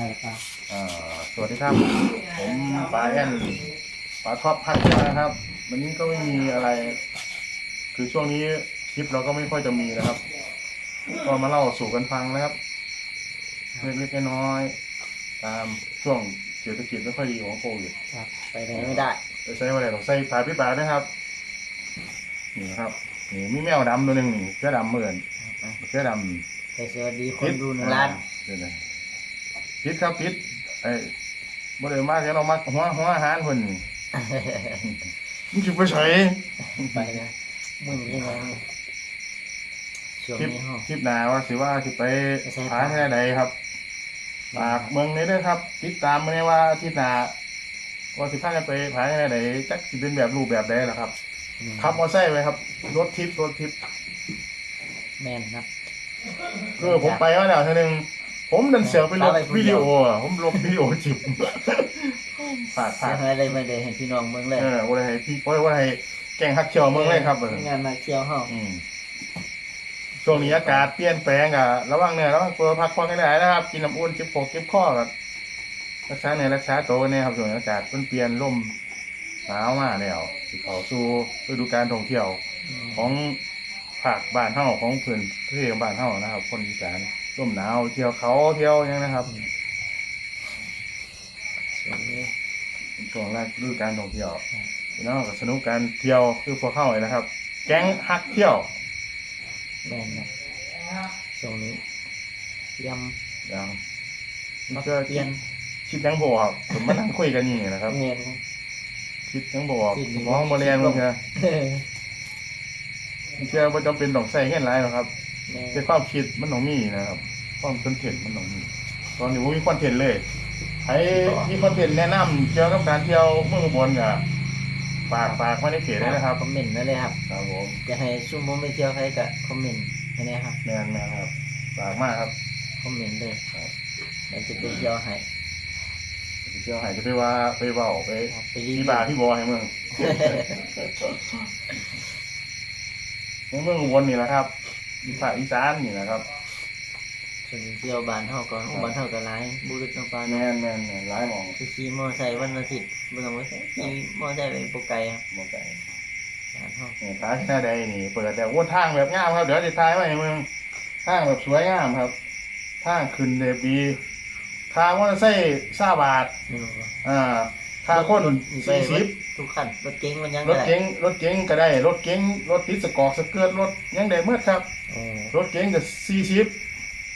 ช่ครับอ่าสวัสดีครับ ผมปาแอนปาท็อปพัทยานะครับ วันนี้ก็ไม่มีอะไร คือช่วงนี้คลิปเราก็ไม่ค่อยจะมีนะครับ ก็มาเล่าสู่กันฟังนะครับเล็กๆน้อยๆตามช่วงเศรษฐกิจไม่ค่อยดีของโควิดครับ ไปไหนไม่ได้จะใช้อะไรต้องใส่ผ้าปิดปากนะครับนี่นะครับนี่มีแมวดำตัวหนึ่งนี่เสื้อดำเหมือนเสื้อดำไปสวัสดีคนดูหนึ่งล้าน เดี๋ยวนะ พิษครับพิษไอ้บ่ได้มากแค่เรามักหัวหัวอาหารคนนี่มึงจะไปใช้ไปนะมึงยังไงช่วงคลิปนี้ห้องคลิปหนาว่าสิว่าสิไปไปใช้หาแค่ใดครับฝากเมืองนี้ด้วยครับ ติดตามมาในว่าอาที่หนาว่าสิพากันไปหาแค่ใดจักสิเป็นแบบรูปแบบใดล่ะครับขับมอเตอร์ไซค์ไปครับรถทิปรถทิปแมนครับ คือผมไปว่าแล้วเท่านึง ผมดันเสือกไปลบไปผู้เดีวิดียวโออะผมลบวิดีโอจิบฝากเสีฝายกหายอะไรมาเดยเห็นพี่น้องเมืองเลยเออว่าให้พี่โอ้ยว่าให้แกงฮักเชียวเมืองเลยครับเอองานมาเที่ยวห้องอืมช่วงนี้อากาศเปลี่ยนแปลงอะระวังเนี่ยระวังตัวพักผ่อนกันได้นะครับ กินน้ำอุ่นเก็บปกเก็บข้อกับรักษาเนี่ยรักษาตัวเนี่ยครับช่วงนี้อากาศมันเปลี่ยนลมหนาวมากแล้วสิเขาสู่ฤดูการท่องเที่ยวของภาคบ้านเฮาของพื้นที่ของบ้านเฮานะครับ คนอีสาน ร่มหนาวเที่ยวเขาเที่ยวหยังนะครับช่วงนี้เป็นช่วงแรกฤดูการท่องเที่ยวพี่น้องก็สนุกการเที่ยวคือพวกเข้าเลยนะครับ แก๊งฮักเที่ยวแมนนะช่วงนี้ยอย่างำนี่มาก็เปลี่ยนคิดยังบครับผมมานั่งคุยกันนี่นะครับเมนนะคิดยังบอคิดอยู่มองบริเวณมันเชื่อเออเชื่อว่าจำเป็นต้องใส่เงินหลายหรอกครับ แมนแต่ความคิดมันต้องมีนะครับ ความคอนเทนต์มันต้องมี ตอนนี้ผมมีคอนเทนต์เลยใครมีคอนเทนต์แนะนำเกี่ยวกับการเที่ยวเมืองอุบลกับฝากฝากมาในเพจได้นะครับคอมเมนต์นั่นเลยครับครับผมจะให้ชุ่มผมไปเที่ยวใครก็คอมเมนต์ให้นะครับแมนแมนครับฝากมากครับคอมเมนต์เลยครับเดี๋ยวจะไปเที่ยวให้เที่ยวใหายจะไปว่าไปเบาไปครับไปรีวิพี่วบาพี่บอให้เมืองในเมืองอุบลนี่แหละครับ อีสานอีสานนี่นะครับส่วนเที่ยวบ้านเท่าก่อนบ้านเท่ากับไรบุรุษน้ำปลาแมเนาะนแมนแมนร้ายหมองคือขี่มอไซค์วันอาทิตย์เมื่อวันขี่มอไซค์ไปโปรไกลครับบอกไก่บ้านเท่าเนี่ยทางหน้าใดนี่เปิดแต่ว่าทางแบบงามครับเดี๋ยวจะทายไว้ในเมืองทางแบบสวยงามครับทางขึ้นเดบีทางว่าใส่ซาบาทไม่รู้ว่าอ่า ทางคนมีไปสี่สิบทุกขั้นรถเก๋งมันยังรถได้เก๋งรถเก๋งก็ได้ รถเก๋งรถติดสกอกสเกิร์ตรถยังได้เมื่อครับโอ้รถเก๋งก็สี่สิบ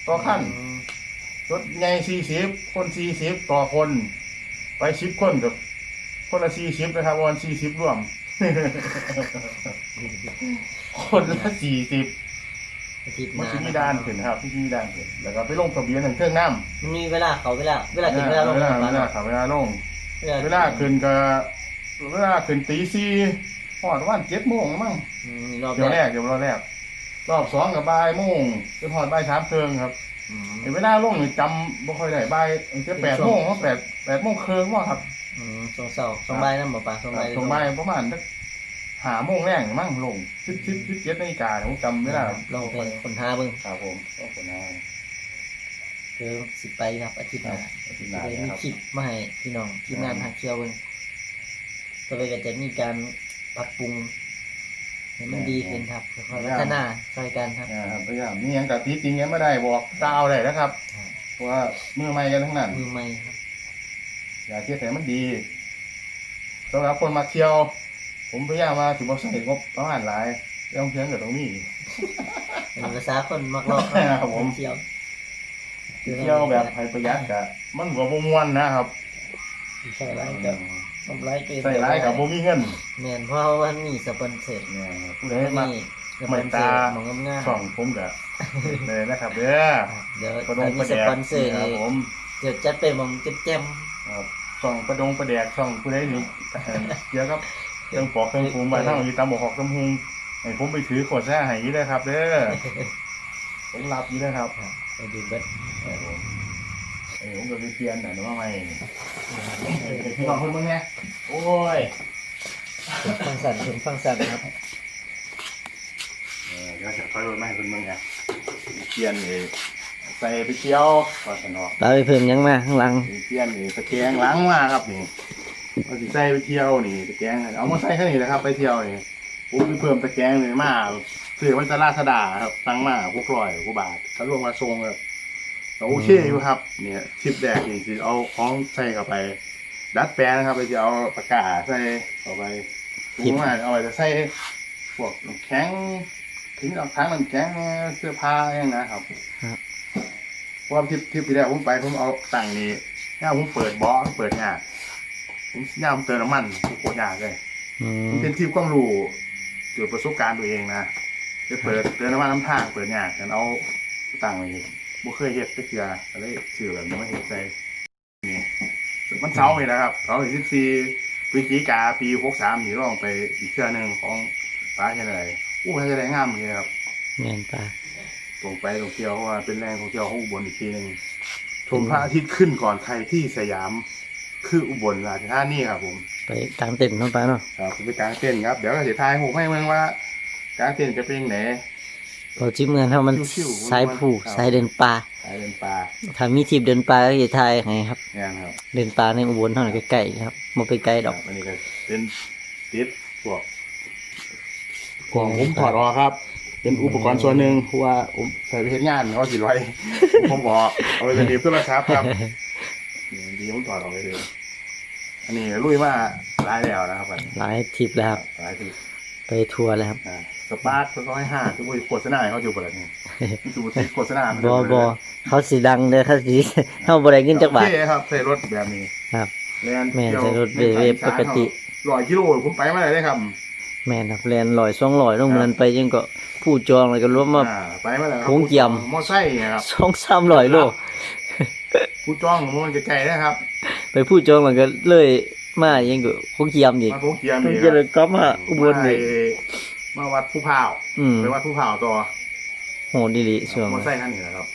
ต่อขั้นอืมรถใหญ่สี่สิบคนสี่สิบต่อคน ไปสิบคนกับคนละสี่สิบนะครับวันสี่สิบรวม คนละสี่สิบอาทิตย์หมันน้าจะมีด้านขึ้นครับที่มีด้านขึ้นแล้วก็ไปลงทะเบียนทางเครื่องน้ำมันมีเวลาเขาเวลาเวลาถึงเวลาลงเวลาบ้านเวลาเนาะขับเวลาลง เวลาขึ้นก็เวลาขึ้นตีสี่พอดวันเจ็ดโมงมั้งอืมรอบเดี๋ยวแรแรกกเดี๋ยวรอบแรก รอบสองกับบ่ายโมงจนพอดบ่ายสามเคิงครับอืมไอ้เวลาลงนี่จำบ่ค่อยได้บ่ายจะแปดโมงเพราะแปดแปดโมงเคิงว่าครับอืมสองเสาร์สองใบนั่นหมอปลาสองใบตรงบ่ายประมาณสักหาโมงแรงมั้งลงสิบสิบสิบเจ็ดนาฬิกาเนี่ยผมจำไม่ได้ลงไปคนหาเบิ่งครับผมก็คน นั้นคือสิไปครับอาทิตย์คหรับน้าอาทิตย์หจะน้าได้เนี่ยมีครับ คลิปมาให้พี่น้องทีมงานหาเที่ยวเบิ่งต่อไปก็จะมีการปรับปรุงให้มันดีขึ้นครับค่อยๆพัฒนาช่วยกันครับ อ่าครับพยายามนี่ยังกับที่จริงยังไม่ได้บอกกล่าวเลยนะครับครับเพราะว่ามือใหม่กันทั้งนั้น มือใหม่ครับ อยากเที่ยวแต่มันดีสำหรับคนมาเที่ยว ผมพยายามมาถึงบอกใส่งบประมาณหลายเรื่องเพียงกับตรงนี้ เป็นภาษาคนมักลอกครับผม เที่ยว เที่ยวแบบให้ประหยัดกะมันหัวบมวนนะครับใส่ไรกับทำไรเกินใส่ร้ายกับบ่มีเงินแม่นเพราะว่ามันมีสปอนเซอร์เนี่ยผู้ใดมาสปอนเซอร์ของงามช่องผมกะเลยนะครับเด้อๆเดี๋ยวประดถ้างมีประสแดกปอนเซอร์ครันี่บผมเดี๋ยวจัดไปหมองแจ่มครับช่องประดงประแดกช่องผู้ใดนี่เกี่ยวกับเครื่องปอกเครื่องปรุงบ้านเฮาอยู่ตามบ่อหอกตำหุงให้ผมไปถือขวดแซ่ให้อยู่เด้อครับ เด้อผมรับอยู่เด้อครับๆครับ ไปดูเบิดครับผมเออผมก็ไปเปลี่ยนน่ะหนูว่าไงพี่น้องคนมึงไงโอ้ยถึงฟังสั่นถึงฟังสั่นครับเออเดี๋ยวจะค่อยรถมาให้คนมึงไงเปลี่ยนเองใส่ไปเที่ยวว่าสนอกปลาไปเพิ่มหยังมาข้างหลังนี่เปลี่ยนนี่ตะแกรงล้างมาครับนี่ว่าสิใส่ไปเที่ยวนี่ตะแกรงเอามาใส่แค่นี้นะครับ ไปเที่ยวนี่ผมไปเพิ่มตะแกรงเลยมา ซื้อมันจะราชดาครับตั้งมาพวกร้อยกว่าบาทถ้ารวมมาทรงแบบโอเคอยู่ครับ เนี่ยทริปแรกนี่จะเอาของใส่เข้าไป ดัดแปลงนะครับไปจะเอาปากกาใส่เข้าไปถุงมาเอาไปจะใส่พวกน้ำแข็งถึงเอาทั้งน้ำแข็งเสื้อผ้าอย่างนะครับครับเพราะว่าทริปทริปที่แล้วผมไปผมเอาตังค์นี้ย่าผมเปิดเบาะเปิดงานผมย่าผมเติมน้ำมันผมโคตรยากเลยอืมมันเป็นทริปความรู้เกี่ยวกับประสบการณ์ตัวเองนะ จะเปิดเติมน้ำมันน้ำทางเปิดงานกันเอาตังค์นี้บ่เคยเฮ็ดก็คืออะไรชื่อแบบนี้มาเฮ็ดใส่นี่มันเสาร์นี่นะครับเสาร์ที่สิบสี่พฤศจิกาปีหกสามนี่ลองไปอีกเชื่อหนึ่งของป้าเช่นไรอู้ให้จะได้งามเลยครับแม่นปลาตรงไปตรงเที่ยวเพราะว่าเป็นแรงท่องเที่ยวของอุบลอีกทีหนึ่งชมพระอาทิตย์ขึ้นก่อนใครที่สยามคืออุบลราชธานีครับผม ไปกลางเต็นท์เน้องปลาเนาะครับผมไปกลางเต้นท์ครับ เดี๋ยวก็จะทายผมให้เมืองว่า กลางเต้นท์จะเป็นยังไงพอจิ้มเงินเท่ามันชิวๆ สายผูกครับสายเดินป่าสายเดินป่าถ้ามีทีมเดินป่าก็จะทายไงครับเนี่ยนะครับเดินป่าในอุบลเท่านั้นใกล้ๆครับบ่ไปไกลดอก อันนี้ก็เป็นติดพวกกล่องผมถอดออกครับ เป็นอุปกรณ์ส่วนหนึ่งเพราะว่าผมใส่ไปเฮ็ดงานเขาสิร้อยผมออกเอาไปเป็นดีบโทรศัพท์ครับนี่ดีผมถอดออกไปเลยอันนี้ลุยมาหลายแล้วนะครับอันนี้หลายทริปแล้วครับหลายที ไปทัวร์แล้วครับ อ่าสปาร์คร้อยห้าคือโฆษณาให้เขาอยู่บ่ล่ะนี่มันคือติดโฆษณามันบอบอเขาสีดังเลยเขาสีเขาบ่ได้เงินจักบาท โอเคครับใส่รถแบบนี้ครับ แล่นแม่นที่ยวใส่รถในเวฟภาคอีสานปกติ ร้อยกิโลผมไปมาได้ครับแม่นครับแลนลอยสองลอยลงเมือนไปยังก็ผู้จองเลยก็รวมมา อ่าไปมาแล้วครับโค้งเกี่ยม มอไซค์เนี่ยครับสองสามลอยโล ผู้จ้องมันไกลๆนะครับ ไปผู้จองแล้วก็เลย มายังก็คงเกียมอีกมาโค้งเกียมคงนี่เกียมเลยก็มาอุบลมาเลยมาวัดผู้พร้าวอืมไปวัดผู้พร้าวต่อโหดีหลีช่วงมอไซค์คันนี้นะครับ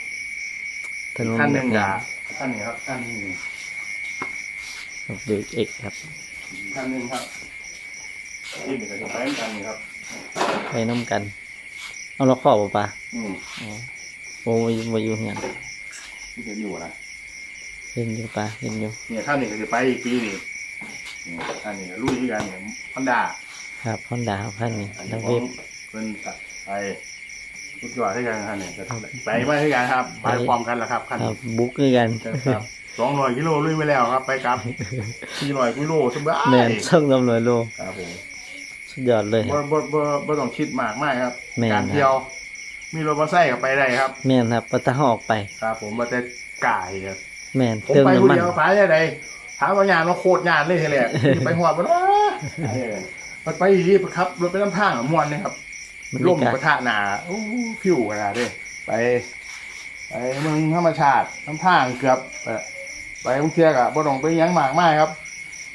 ถนนขั้นหนึ่งแบกับบขั้นนี้ครับขั้นนี้เบรกเอกครับขั้นหนึ่งครับที่เดี๋ยวจะไปเหมือนกันนี่ครับไปน้ำกัน เอาเราขอบปะอืมอ๋อโอ้ยมาอยู่เงี้ยที่เห็นอยู่นะเล่นอยู่ปะเล่นอยู่เนี่ยขั้นนี้ก็จะไปอีกปีนี่ นี่ขั้นนี้ลุยที่กันเนี่ยพันดาครับฮอนดาครับท่านนี้อันนันี้กขเวองฟเป็นตัดไปทุกยอดที่กันขั้นนี้ก็ไปมาที่กันครับ ไปพร้อมกันแล้วครับขั้นครันี้บบุ๊กด้วยกันครับสองร้อยกิโลลุยไปแล้วครับ ไปกลับสี่ร้อยกิโลสบายแม่นช่างลำลอยโลครับผม สุดยอดเลยคบ่รับบ่บ่บ่ต้องคิดมากมากครับ แม่นการเที่ยว มีรถมอเตอร์ไซค์ก็ไปได้ครับ แม่นครับปะตะหอกไป ครับ ผมมาแต่ก่ายครับ แม่นผมเติมไปคนน้ำมัน เดียวไปได้ได ถามว่างานเราโคตรงานเลยทีแรกไปหัวมันว้ามันไปอีกครับรถไปน้ำทางอะมวนเลยครับบรรลยามกาศกระทะหนาโอ้ผิวขนาดนี้ไปไปเมืองธรรมชาติน้ำทางเกือบไปไปท่องเที่ยวกะบ่ต้องไปหยังมากมายครับ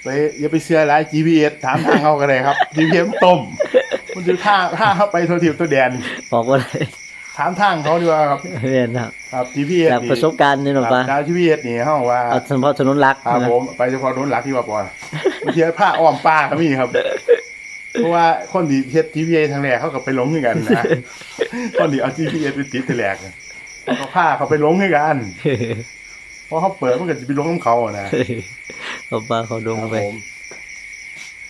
ไปอย่าไปเชื่อหลาย GPS ถามทางเขากันเลยครับ GPS มันต้ม มันจะท่าท่าเข้าไปทัวทิวตัวแดนบอกว่าได้ ถามทางเขาดีกว่าครับแม่นครับครับ GPS จากประสบการณ์นี่หรอคปะรับจาก GPS นี่เขาว่าเอาเฉพาะถนนหลักครับนะผมไปเฉพาะโดนหลักที่ว่าปอยบางทีผ้าอ้อมป้าก็มีครับเพราะว่าคนที่เฮ็ด GPS ทางแรกเขาก็ไปหลงด้วยกันนะคนที่เอา GPS ไปติดทีแรกเนี่ยเขาก็พาเขาไปหลงด้วยกันเพราะเขาเปิดมันก็จะไปหลงน้ำเขาอะนะเอาปลาเขาดงครับไปผม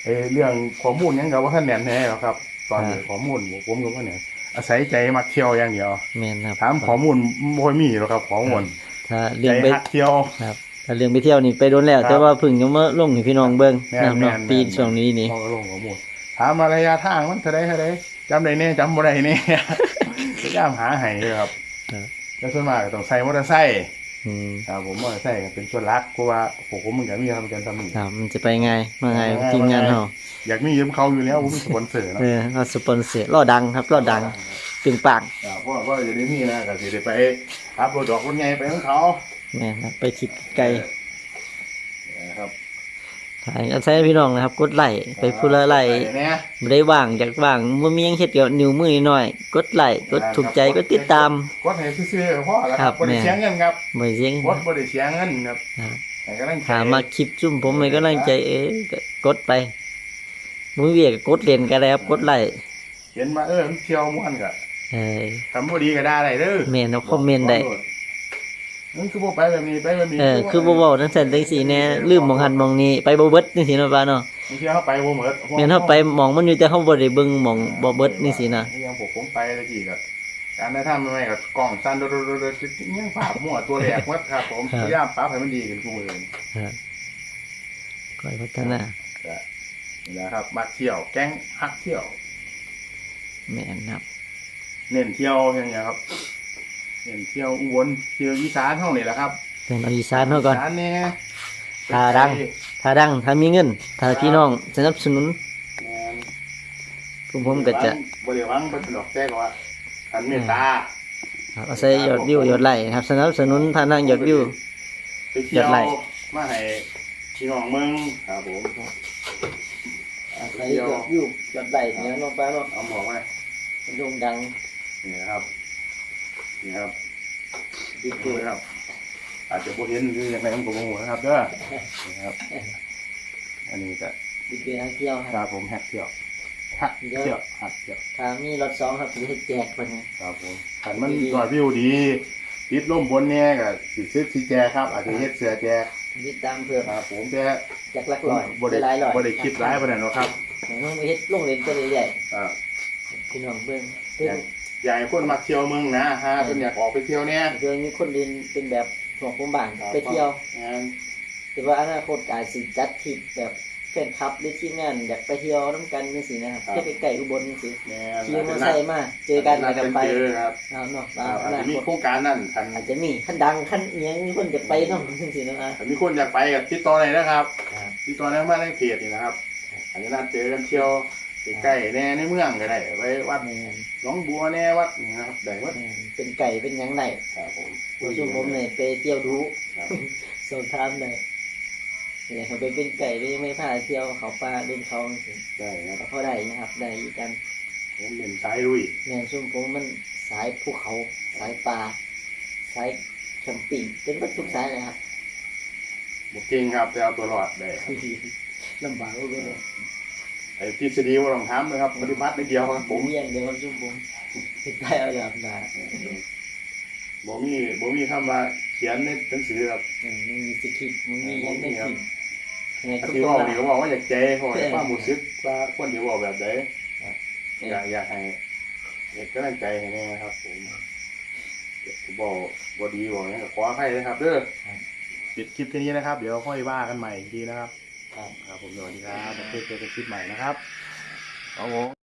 เอ้เรื่องข้อมูลหยังกับว่าท่านแน่นแน่หรอกครับ ตอนนี้ครับข้อมูลผมก็ว่าเนี่ย อาศัยใจมักเที่ยวอย่างเดียวแม่นครับถามข้อมูลบ่ค่อยมีหรอกครับข้อมูลถ้าใจเรื่องไปฮักเที่ยว ครับถ้าเรื่องไปเที่ยวนี่ไปโดนแล้ว ครับแต่ว่าเพึ่งยังมาลงให้พี่น้องเบิ่งแม่นนะครับเนาะแม่นปีแม่นช่วงนี้นี่เขาก็ลงข้อมูลถามมาระยะทางมันเท่าไรเท่าไรจำได้แน่จำบ่ได้แน่พยายามหาให้เลยครับครับ แล้วส่วนมากก็ต้องใส่มอเตอร์ไซค์อืมครับผมมอเตอร์ไซค์ก็เป็นส่วนหลักเพราะว่าผมมันก็มีทำกันทำนี่ ครับมันจะไปไงมาไงทีมงานเฮา อยากมียืมเขาอยู่แล้วผมมีสปอนเซอร์เนาะเออเราสปอนเซอร์รอดังครับรอดังตึงปังครับเพราะว่าจะได้มีนะก็จะได้ไปขับรถดอกรถใหญ่ไปของเขาแม่นครับไปทิศไกลนะครับถ่ายอาศัยพี่น้องนะครับ กดไลค์ไปพูละไลค์เนี่ย บ่ได้ว่างอยากว่างบ่มีหยังเฮ็ดเกี่ยวนิ้วมือนิดหน่อยกดไลค์กดถูกใจกดติดตาม กดให้ซื้อๆพ่อแล้วคครัรับบบ่ได้แม่ เสียเงินครับบ่เสียงกดบ่ได้เสียเงินครับครับให้กำลังใจถามมาคลิปจุ่มผมให้กำลังใจเออก็กดไป มือเวียกกดเล่นก็ได้ครับกดไลค์เห็นมาเออมันเที่ยวม่วนก็เออทำบ่ดีก็ได้ได้เด้อแม่นเอาคอมเมนต์ได้นั่นคือบ่ไปแบบนี้ไปแบบนี้เออคือบ่เว้าจังซั่นจังซี่แน่ลืมหมองหันหมองนี้ไปบ่เบิดจังซี่เนาะป้าเนาะบางทีเขาไปบ่เหมือนแม่นเฮาไปหมองมันอยู่แต่เฮาบ่ได้เบิ่งหมองบ่เบิดจังซี่นะยังผมผมไปตะกี้กับการได้ทำไม่กับกล้องสั้นโดดๆๆๆยังภาพมั่วตัวแหลกหมดครับผมพยายามปรับให้มันดีขึ้นทุกมื้อนี้ครับค่อยพัฒนาก็ นี่แหละครับมาเที่ยว แก๊งฮักเที่ยว แม่นครับ เน้นเที่ยวอย่างเงี้ยครับ เน้นเที่ยวอุบลเที่ยวอีสานเท่านี้แหละครับเป็นเอาอีสานเฮาก่อนอีสานเนี่ยทาดัง ถ้าดัง ถ้ามีเงิน ถ้าพี่น้องสนับสนุนผมผมก็จะบริวังเป็นดอกแจ้กว่าขันเมตตาครับอาศัยยอดวิวยอดไลค์ครับ สนับสนุนทางด้านยอดวิวไปเที่ยยอวดไลค์ มาให้พี่น้องเมืองครับผม อาศัยยอดวิวยอดไลค์เนี่ยน้องป้าเนาะเอาหมอกไว้โด่งดังนี่นะครับ นี่ครับดีดูนะครับ อาจจะโบเห็นหรือยังไงผมก็บ่รู้นะครับเด้อนี่ครับ อันนี้ก็ดีเดือนเที่ยวคครับรับผมแฮกเที่ยวฮักเที่ยวฮักเที่ยวถ้ามีรถสองครับสิให้แจกเพิ่นนะครับผมขันมันยอดวิวดีติดลมบนเนี่ยก็สิซื้อสีแจกครับ อาจจะเฮ็ดเสือแจก ติดตามเพื่อครับผมแต่แจกหลักร้อยบ่ได้หลายร้อยบ่ได้คิดร้ายปานนั้นหรอกครับผมต้องไปเฮ็ดโรงเรียนตัวใหญ่อ่าๆพี่น้องเบิ่งเพิ่นอยากให้คนมาเที่ยวเมืองนะฮะเพิ่นอยากออกไปเที่ยวเนี่ยเดี๋ยวมีคนเรียนเป็นแบบของผมบ้านไปเที่ยวงานแต่ว่าอนาคตอาจสิจัดทริปแบบ แฟนคลับหรือทีมงานอยากไปเที่ยวน้ำกันจังซี่นะครับแค่ไปไกลอุบลจังซี่แม่ขี่มอเตอร์ไซค์มาเจอกันแล้วก็ไปเจอครับเอาเนาะครับอาอจนาจะมีคตโครงการนั่นคันอาจจะมีขั้นดังขั้นเอียงมีคนจะไปเนาะจังซี่เนาะอะถ้ามีคนอยากไปกับติดต่อเลยนะครับครับ ติดต่อได้มาในเพจนี่นะครับอาจจะนัดเจอกันเที่ยวใกล้ๆแน่ในเมืองก็ได้ไปวัดแม่นหน้องบัวแน่วัดนี่นะครับได้วัดแม่นเป็นไก่เป็นหยังไงครับผม ผู้ชมผมเนี่ยไปเที่ยวดูครับ สอบถามเลย เนี่ยเขาไปเป็นไก่ได้ไม่พาเที่ยวเขาป่าเล่นเขาจังซี่ได้ครับก็พอได้นะครับ ได้อยู่กันผมเป็นสายลุยแม่นช่วงผมมันสายภูเขาสายป่าสายแคมปิ้งเป็นวัตถุกสายเลยครับบกเก่งครับแต่เอาตัวรอดได้ครับลำบากก็เลยไอ้ทฤษฎีว่าต้องทำนะครับปฏิบัติในเดียวครับผผมมเยี่ยงเดียวกันช่วงผมติดได้เอาอย่างมา บ่มีบ่มีคำว่าเขียนในหนังสือครับเออมันมีสคริปต์มันมียังได้คลิปยังไงอันทุกที่คเว่านละนี่ก็บอกว่าอยากใจเพราะว่าความรู้สึกว่าคนที่เว่าแบบใดอยากอยากให้อยากกำลังใจให้แน่ครับผมบอกบ่ดีบอกนี่ก็ขออภัยนะครับเด้อปิดคลิปแค่นี้นะครับ เดี๋ยวค่อยว่ากันใหม่อีกทีนะครับ ครับครับผมสวัสดีครับเจอกันคลิปใหม่นะครับครับผม